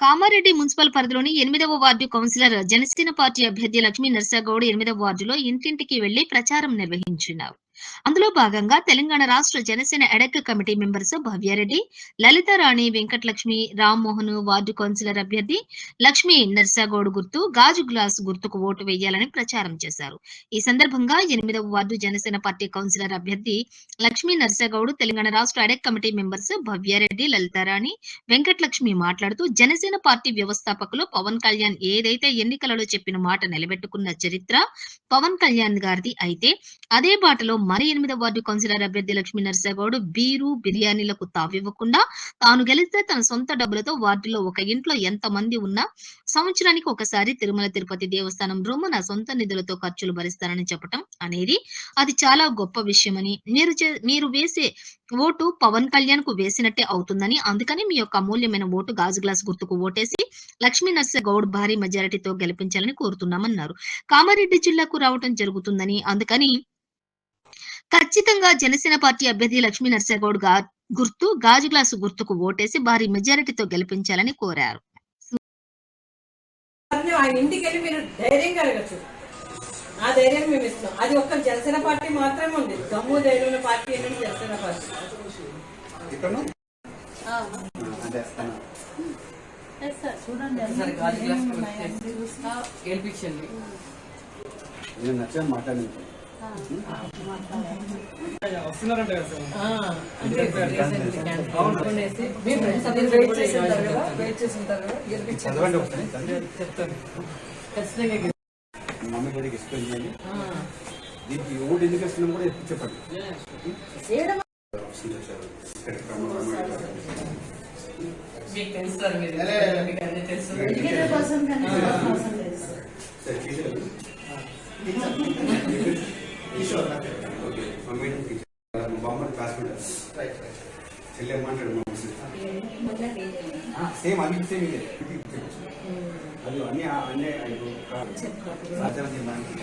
Kamareddy municipal పరిధిలోని ఎనిమిదవ వార్డు కౌన్సిలర్ జనసేన పార్టీ అభ్యర్థి లక్ష్మీ నర్సాగౌడ్ ఎనిమిదవ వార్డులో ఇంటింటికి వెళ్ళి ప్రచారం నిర్వహించినారు. అందులో భాగంగా తెలంగాణ రాష్ట్ర Janasena ad hoc committee members Bhavya Reddy Lalitha Rani Venkatalakshmi Rammohan ward councillor అభ్యర్థి లక్ష్మి నర్సగౌడ్ గుర్తు గాజు గ్లాస్ గుర్తుకు ఓటు వేయాలని ప్రచారం చేశారు. ఈ సందర్భంగా ఎనిమిదవ వార్డు జనసేన పార్టీ కౌన్సిలర్ అభ్యర్థి లక్ష్మీ నర్సాగౌడ్ తెలంగాణ రాష్ట్ర ad hoc committee members Bhavya Reddy Lalitha Rani Venkatalakshmi మాట్లాడుతూ జనసేన పార్టీ వ్యవస్థాపకులు పవన్ కళ్యాణ్ ఏదైతే ఎన్నికలలో చెప్పిన మాట నిలబెట్టుకున్న చరిత్ర పవన్ కళ్యాణ్ గారిది అయితే అదే బాటలో మరి ఎనిమిదవ వార్డు కౌన్సిలర్ అభ్యర్థి లక్ష్మీ నర్సగౌడ్ బీరు బిర్యానీలకు తావివ్వకుండా తాను గెలిస్తే తన సొంత డబ్బులతో వార్డులో ఒక ఇంట్లో ఎంత మంది ఉన్నా సంవత్సరానికి ఒకసారి తిరుమల తిరుపతి దేవస్థానం రూమ్ నా సొంత నిధులతో ఖర్చులు భరిస్తానని చెప్పటం అనేది అది చాలా గొప్ప విషయమని మీరు చే- మీరు వేసే ఓటు పవన్ కళ్యాణ్కు వేసినట్టే అవుతుందని అందుకని మీ యొక్క అమూల్యమైన ఓటు గాజు గ్లాస్ గుర్తుకు ఓటేసి లక్ష్మీ నర్స గౌడ్ భారీ మెజారిటీతో గెలిపించాలని కోరుతున్నామన్నారు. కామారెడ్డి జిల్లాకు రావటం జరుగుతుందని అందుకని ఖచ్చితంగా జనసేన పార్టీ అభ్యర్థి లక్ష్మీ నర్సగౌడ్గా గుర్తు గాజు గ్లాసు గుర్తుకు ఓటేసి భారీ మెజారిటీతో గెలిపించాలని కోరారు. ఆయన ఇంటికి వెళ్ళి మీరు ధైర్యం కలగచ్చు ఆ ధైర్యం మేము ఇస్తాం అది ఒక్క జనసేన పార్టీ మాత్రమే ఉంది. దమ్ము ధైర్యం పార్టీ ఏంటంటే జనసేన పార్టీ. ఇక్కడను చెప్తాను. మమ్మీ డాడీకి ఎక్స్ప్లెయిన్ చేయండి దీనికి ఓటు ఎందుకు ఇస్తున్నాం కూడా చెప్పండి మీకు తెలుసు సార్ మీరు మీకు తెలుసు టీచర్. ఓకే, మమ్మీ బామ్మడి క్లాస్మేట్. చెల్లి ఏమంటాడు మా సేమ్ అది సేమ్ ఇదే. అది అన్ని అన్నీ ఆచారం మాకు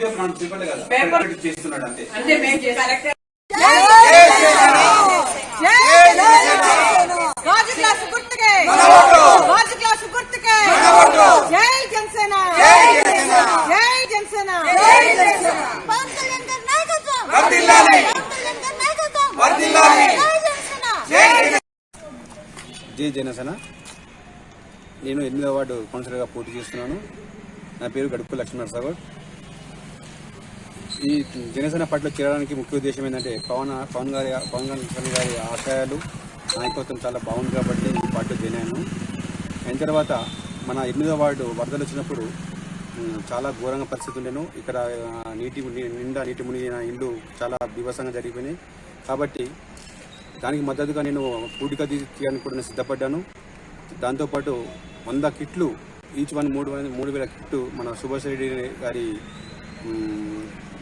వీడియో ఫ్రంట్ పేపర్ కదా పేపర్. చేస్తున్నాడు అంతే అంటే మేము కరెక్ట్ జై జనసేన జై జనసేన పవన్ కళ్యాణ్ గారి నాయకత్వం పవన్ కళ్యాణ్ గారి నాయకత్వం జై జనసేన జై జనసేన నేను ఎనిమిదవ వార్డు కౌన్సిలర్గా పోటీ చేస్తున్నాను నా పేరు గడుపు లక్ష్మీనరసాగౌడ్ ఈ జనసేన పార్టీలో చేరడానికి ముఖ్య ఉద్దేశం ఏంటంటే పవన్ పవన్ గారి పవన్ కళ్యాణ్ గారి ఆశయాలు నాయకత్వం చాలా బాగుంది కాబట్టి ఈ పార్టీలో జాయిన్ అయ్యాను అయిన తర్వాత మన ఎనిమిదో వార్డు వరదలు వచ్చినప్పుడు చాలా ఘోరంగా పరిస్థితి ఉండేను. ఇక్కడ నీటి నిండా నీటి మునిగిన ఇల్లు చాలా బీభత్సంగా జరిగిపోయినాయి. కాబట్టి దానికి మద్దతుగా నేను పూడిక తీయడానికి కూడా నేను సిద్ధపడ్డాను. దాంతోపాటు వంద కిట్లు ఈచ్ వన్ మూడు మూడు వేల కిట్లు మన సుభాష్ రెడ్డి గారి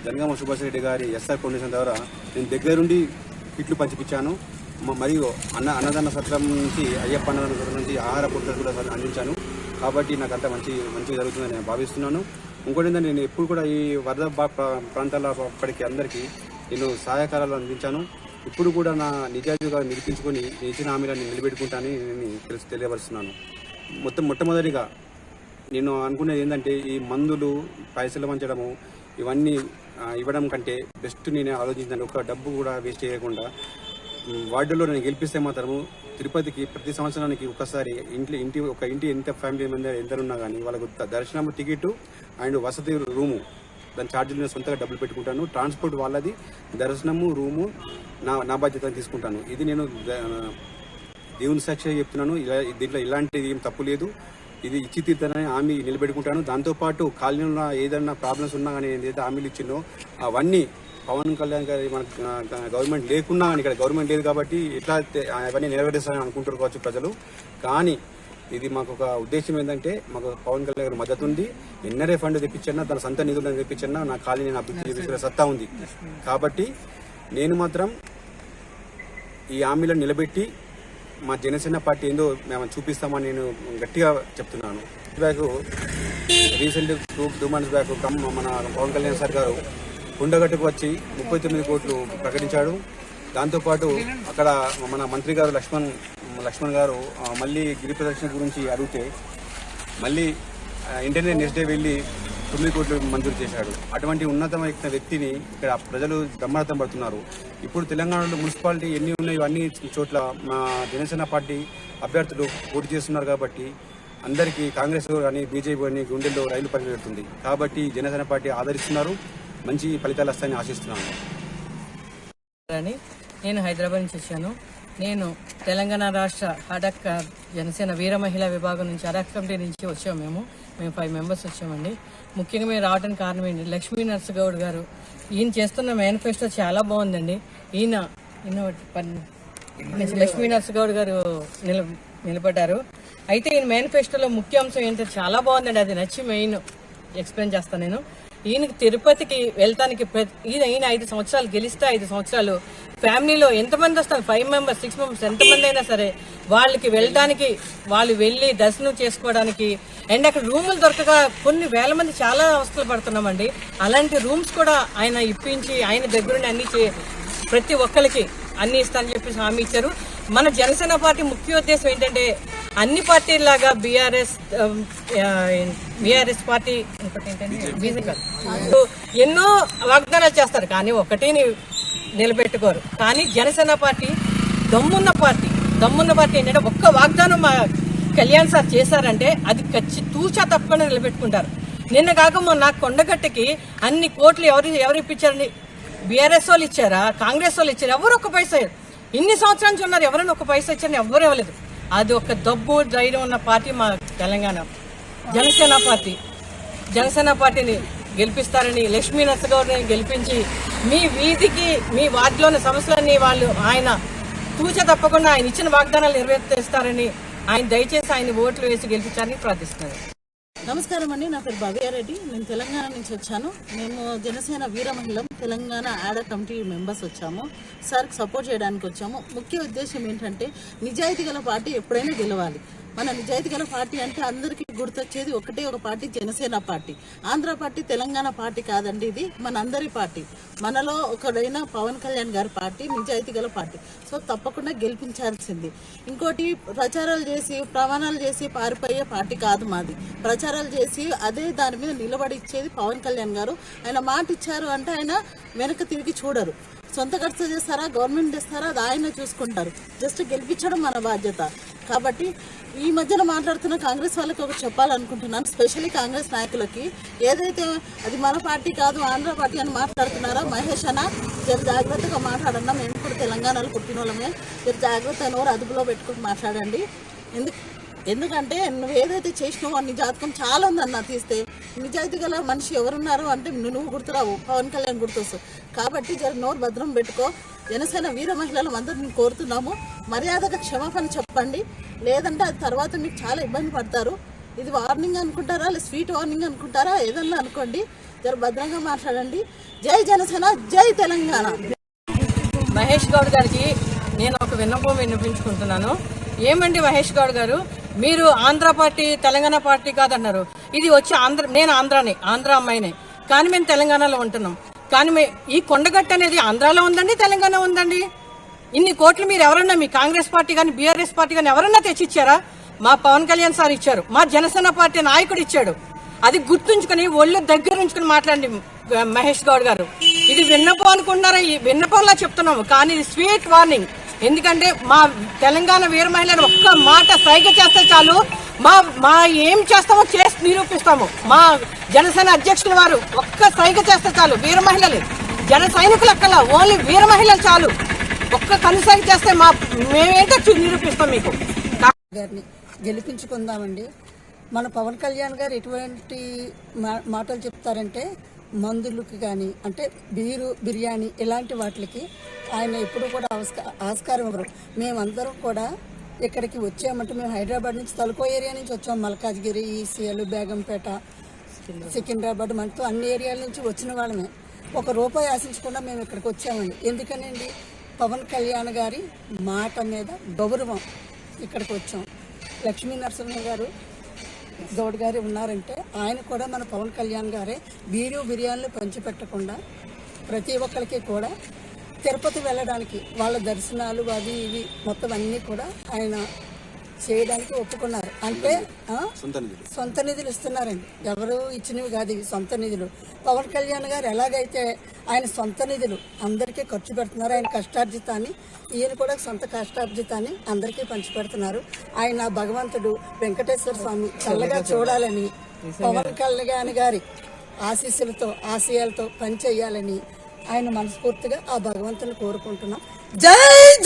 జనగామ సుభాష్ రెడ్డి గారి ఎస్ఆర్ ఫౌండేషన్ ద్వారా నేను దగ్గరుండి కిట్లు పంచిపించాను మరియు అన్న అన్నదాన సత్రం నుంచి అయ్యప్ప అన్నదాన సత్రం నుంచి ఆహార పుస్తకాలు కూడా అందించాను. కాబట్టి నాకు అంత మంచి మంచిగా జరుగుతుందని నేను భావిస్తున్నాను. ఇంకోటి ఏంటంటే నేను ఎప్పుడు కూడా ఈ వరద ప్రాంతాల అప్పటికి అందరికీ నేను సహాయకారాలు అందించాను. ఇప్పుడు కూడా నా నిజాయితీగా నిరూపించుకొని ఇచ్చిన హామీలను నిలబెట్టుకుంటానని నేను తెలుసు తెలియపరుస్తున్నాను. మొత్తం మొట్టమొదటిగా నేను అనుకునేది ఏంటంటే ఈ మందులు పైసలు పంచడము ఇవన్నీ ఇవ్వడం కంటే బెస్ట్ నేను ఆలోచించాను. ఒక డబ్బు కూడా వేస్ట్ చేయకుండా వార్డులో నేను గెలిపిస్తే మాత్రము తిరుపతికి ప్రతి సంవత్సరానికి ఒకసారి ఇంట్లో ఇంటి ఒక ఇంటి ఎంత ఫ్యామిలీ మెంబర్ ఎంత ఉన్నా కానీ వాళ్ళకు దర్శనం టికెట్ అండ్ వసతి రూము. దాని ఛార్జీలు నేను సొంతగా డబ్బులు పెట్టుకుంటాను. ట్రాన్స్పోర్ట్ వాళ్ళది దర్శనము రూము నా నా బాధ్యత తీసుకుంటాను. ఇది నేను దేవుని సాక్షిగా చెప్తున్నాను. ఇలా దీంట్లో ఇలాంటిది ఏం తప్పు లేదు. ఇది ఇచ్చి తీర్థనని హామీ నిలబెట్టుకుంటాను. దాంతోపాటు కాలనీలో ఏదైనా ప్రాబ్లమ్స్ ఉన్నా కానీ నేను ఏదైతే హామీలు ఇచ్చిందో అవన్నీ పవన్ కళ్యాణ్ గారి మన గవర్నమెంట్ లేకున్నా కానీ ఇక్కడ గవర్నమెంట్ లేదు కాబట్టి ఎట్లా అవన్నీ నెరవేరుస్తారని అనుకుంటారు కావచ్చు ప్రజలు. కానీ ఇది మాకు ఒక ఉద్దేశం ఏంటంటే మాకు పవన్ కళ్యాణ్ గారి మద్దతు ఉంది. ఎన్ఆర్ఏ ఫండ్ తెప్పించన్నా తన సొంత నిధులను తెప్పించన్నా నా కాలనీ నేను అభివృద్ధి చేపించుకునే సత్తా ఉంది. కాబట్టి నేను మాత్రం ఈ హామీలను నిలబెట్టి మా జనసేన పార్టీ ఏందో మేము చూపిస్తామని నేను గట్టిగా చెప్తున్నాను. Back recent two two months back come మన పవన్ కళ్యాణ్ సార్ గారు కుండగట్టుకు వచ్చి ముప్పై తొమ్మిది కోట్లు ప్రకటించాడు. దాంతోపాటు అక్కడ మన మంత్రి గారు లక్ష్మణ్ లక్ష్మణ్ గారు మళ్ళీ గిరి ప్రదక్షిణ గురించి అడిగితే మళ్ళీ ఇంటర్నెట్ వెంటనే నెక్స్ట్ డే వెళ్ళి తొమ్మిది కోట్లు మంజూరు చేశాడు. అటువంటి ఉన్నతమైన వ్యక్తిని ఇక్కడ ప్రజలు బ్రహ్మరథం పడుతున్నారు. ఇప్పుడు తెలంగాణలో మున్సిపాలిటీ ఎన్ని ఉన్నాయో అన్ని చోట్ల మా జనసేన పార్టీ అభ్యర్థులు పోటీ చేస్తున్నారు కాబట్టి అందరికీ కాంగ్రెస్ కానీ బీజేపీ కానీ గుండెల్లో రైలు పరిగెడుతుంది కాబట్టి జనసేన పార్టీ ఆదరిస్తున్నారు. మంచి ఫలితాలు వస్తాయని ఆశిస్తున్నాను. నేను హైదరాబాద్ నుంచి వచ్చాను. నేను తెలంగాణ రాష్ట్ర అడక్క జనసేన వీర మహిళా విభాగం నుంచి అడక్ కమిటీ నుంచి వచ్చాము మేము. మేము ఫైవ్ మెంబర్స్ వచ్చామండి. ముఖ్యంగా మేము రావడానికి కారణం ఏంటి? లక్ష్మీ నర్సగౌడ్ గారు ఈయన చేస్తున్న మేనిఫెస్టో చాలా బాగుందండి. ఈయన ఈయన పన్- లక్ష్మీ నర్సగౌడ్ గారు నిల నిలబడ్డారు. అయితే ఈయన మేనిఫెస్టోలో ముఖ్య అంశం ఏంటంటే చాలా బాగుందండి. అది నచ్చి మెయిన్ ఎక్స్ప్లెయిన్ చేస్తాను నేను. ఈయనకి తిరుపతికి వెళ్తానికి ప్రతి- ఈయన ఈయన ఐదు సంవత్సరాలు గెలిస్తే ఐదు సంవత్సరాలు. ఫ్యామిలీలో ఎంతమంది వస్తారు? ఫైవ్ మెంబర్స్ సిక్స్ మెంబర్స్ ఎంతమంది అయినా సరే వాళ్ళకి వెళ్ళడానికి వాళ్ళు వెళ్ళి దర్శనం చేసుకోవడానికి. అండ్ అక్కడ రూములు దొరకక కొన్ని వేల మంది చాలా అవస్థలు పడుతున్నామండి. అలాంటి రూమ్స్ కూడా ఆయన ఇప్పించి ఆయన దగ్గరుండి అన్ని చే- ప్రతి ఒక్కరికి అన్ని ఇస్తానని చెప్పేసి హామీ ఇచ్చారు. మన జనసేన పార్టీ ముఖ్య ఉద్దేశం ఏంటంటే అన్ని పార్టీలాగా బీఆర్ఎస్ బీఆర్ఎస్ పార్టీ ఎన్నో వాగ్దానాలు చేస్తారు కానీ ఒకటి నిలబెట్టుకోరు. కానీ జనసేన పార్టీ దమ్మున్న పార్టీ దమ్మున్న పార్టీ ఏంటంటే ఒక్క వాగ్దానం మా కళ్యాణ్ సార్ చేశారంటే అది ఖచ్చి తూచా తప్పకుండా నిలబెట్టుకుంటారు. నిన్న కాక మొన్న కొండగట్టకి అన్ని కోట్లు ఎవరు ఎవరు ఇప్పించారండి బీఆర్ఎస్ వాళ్ళు ఇచ్చారా కాంగ్రెస్ వాళ్ళు ఇచ్చారు ఎవరు ఒక పైసా. ఇన్ని సంవత్సరాల నుంచి ఉన్నారు ఎవరైనా ఒక పైసా ఇచ్చారని ఎవరు ఇవ్వలేదు. అది ఒక దబ్బు ధైర్యం ఉన్న పార్టీ మా తెలంగాణ. జనసేన పార్టీ. జనసేన పార్టీని గెలిపిస్తారని లక్ష్మీ నరసగౌడ్ని గెలిపించి మీ వీధికి మీ వార్డులోని సమస్యలన్నీ వాళ్ళు ఆయన తూచ తప్పకుండా ఆయన ఇచ్చిన వాగ్దానాలు నెరవేర్తిస్తారని ఆయన దయచేసి ఆయన ఓట్లు వేసి గెలిపించాలని ప్రార్థిస్తున్నారు నమస్కారం అండి. నా పేరు భవ్యారెడ్డి నేను తెలంగాణ నుంచి వచ్చాను. మేము జనసేన వీర మహిళం తెలంగాణ ఆడ కమిటీ మెంబర్స్ వచ్చాము. సార్కి సపోర్ట్ చేయడానికి వచ్చాము. ముఖ్య ఉద్దేశం ఏంటంటే నిజాయితీ గల పార్టీ ఎప్పుడైనా గెలవాలి. మన నిజాయితీ గల పార్టీ అంటే అందరికీ గుర్తొచ్చేది ఒకటే ఒక party Janasena party. Andhra party Telangana party కాదండి ఇది మనందరి పార్టీ. మనలో ఒకడైన పవన్ కళ్యాణ్ గారి పార్టీ నిజాయితీ గల పార్టీ. సో తప్పకుండా గెలిపించాల్సింది. ఇంకోటి ప్రచారాలు చేసి ప్రమాణాలు చేసి పారిపోయే పార్టీ కాదు మాది. ప్రచారాలు చేసి అదే దాని మీద నిలబడి ఇచ్చేది పవన్ కళ్యాణ్ గారు. ఆయన మాట ఇచ్చారు అంటే ఆయన వెనక తిరిగి చూడరు. సొంత ఖర్చు చేస్తారా గవర్నమెంట్ చేస్తారా అది ఆయన చూసుకుంటారు. జస్ట్ గెలిపించడం మన బాధ్యత. కాబట్టి ఈ మధ్యన మాట్లాడుతున్న కాంగ్రెస్ వాళ్ళకి ఒకటి చెప్పాలనుకుంటున్నాను. స్పెషల్లీ కాంగ్రెస్ నాయకులకి. ఏదైతే అది మన పార్టీ కాదు ఆంధ్ర పార్టీ అని మాట్లాడుతున్నారో మహేష్ అన్న? జర జాగ్రత్తగా మాట్లాడన్నా. మేము కూడా తెలంగాణలో పుట్టిన వాళ్ళమే జర జాగ్రత్త నోరు అదుపులో పెట్టుకుని మాట్లాడండి. ఎందుకు ఎందుకంటే నువ్వు ఏదైతే చేసినావో నీ జాతకం చాలా ఉందన్న తీస్తే నిజాయితీ గల మనిషి ఎవరున్నారు అంటే నువ్వు గుర్తురావు. పవన్ కళ్యాణ్ గుర్తొస్తావు కాబట్టి జర నోరు భద్రం పెట్టుకో. జనసేన వీర మహిళలు అందరిని కోరుతున్నాము. మర్యాదగా క్షమాపణ చెప్పండి. లేదంటే అది తర్వాత మీకు చాలా ఇబ్బంది పడతారు. ఇది వార్నింగ్ అనుకుంటారా? లేదా స్వీట్ వార్నింగ్ అనుకుంటారా? ఏదన్నా అనుకోండి. జర భద్రంగా మాట్లాడండి. జై జనసేన జై తెలంగాణ. మహేష్ గౌడ్ గారికి నేను ఒక విన్నపం వినిపించుకుంటున్నాను. ఏమండి మహేష్ గౌడ్ గారు? మీరు ఆంధ్ర పార్టీ తెలంగాణ పార్టీ కాదన్నారు. ఇది వచ్చి ఆంధ్ర నేను ఆంధ్రాని ఆంధ్ర అమ్మాయిని. కానీ మేము తెలంగాణలో ఉంటున్నాం. కానీ మే ఈ కొండగట్టు అనేది ఆంధ్రాలో ఉందండి తెలంగాణ ఉందండి? ఇన్ని కోట్లు మీరు ఎవరన్నా మీ కాంగ్రెస్ పార్టీ కానీ బీఆర్ఎస్ పార్టీ కానీ ఎవరన్నా తెచ్చిచ్చారా? మా పవన్ కళ్యాణ్ సార్ ఇచ్చారు. మా జనసేన పార్టీ నాయకుడు ఇచ్చాడు. అది గుర్తుంచుకొని ఒళ్ళు దగ్గర ఉంచుకొని మాట్లాడండి మహేష్ గౌడ్ గారు. ఇది విన్నపం అనుకుంటున్నారా? ఈ విన్నపంలా చెప్తున్నాము. కానీ ఇది స్వీట్ వార్నింగ్. ఎందుకంటే మా తెలంగాణ వీర మహిళలు ఒక్క మాట సైగ చేస్తే చాలు. మా మా ఏం చేస్తామో చేసి నిరూపిస్తాము. మా జనసేన అధ్యక్షుల వారు ఒక్క సైగ చేస్తే చాలు వీర మహిళలు. జన సైనికులు అక్కల ఓన్లీ వీర మహిళలు చాలు. ఒక్క కనుసైగ చేస్తే మా మేమేంటో నిరూపిస్తాం మీకు. గారిని గెలిపించుకుందామండి. మన పవన్ కళ్యాణ్ గారు ఎటువంటి మా- మాటలు చెప్తారంటే మందులకు కానీ అంటే బీరు బిర్యానీ ఇలాంటి వాటికి ఆయన ఎప్పుడు కూడా ఆస్కారం ఇవ్వరు. మేమందరం కూడా ఇక్కడికి వచ్చామంటే మేము హైదరాబాద్ నుంచి తలుకో ఏరియా నుంచి వచ్చాం. మల్కాజ్గిరి ఈసీఎల్ బేగంపేట సికింద్రాబాద్ మనతో అన్ని ఏరియాల నుంచి వచ్చిన వాళ్ళమే. ఒక రూపాయి ఆశించకుండా మేము ఇక్కడికి వచ్చామండి. ఎందుకనండి? పవన్ కళ్యాణ్ గారి మాట మీద గౌరవం ఇక్కడికి వచ్చాం. లక్ష్మీ నరసింహ గారు గౌడ్ గారు ఉన్నారంటే ఆయన కూడా మన పవన్ కళ్యాణ్ గారే బీరు బిర్యానీలు పంచిపెట్టకుండా ప్రతి ఒక్కరికి కూడా తిరుపతి వెళ్ళడానికి వాళ్ళ దర్శనాలు అవి ఇవి మొత్తం అన్నీ కూడా ఆయన చేయడానికి ఒప్పుకున్నారు. అంటే? సొంత నిధులు. సొంత నిధులు ఇస్తున్నారండి. ఎవరు ఇచ్చినవి కాదు ఇవి సొంత నిధులు. పవన్ కళ్యాణ్ గారు ఎలాగైతే ఆయన సొంత నిధులు అందరికీ ఖర్చు పెడుతున్నారు ఆయన కష్టార్జితాన్ని ఈయన కూడా సొంత కష్టార్జితాన్ని అందరికీ పంచిపెడుతున్నారు. ఆయన భగవంతుడు వెంకటేశ్వర స్వామి చల్లగా చూడాలని పవన్ కళ్యాణ్ గారి ఆశీస్సులతో ఆశయాలతో పనిచేయాలని ఆయన మనస్ఫూర్తిగా ఆ భగవంతుని కోరుకుంటున్నాం. జై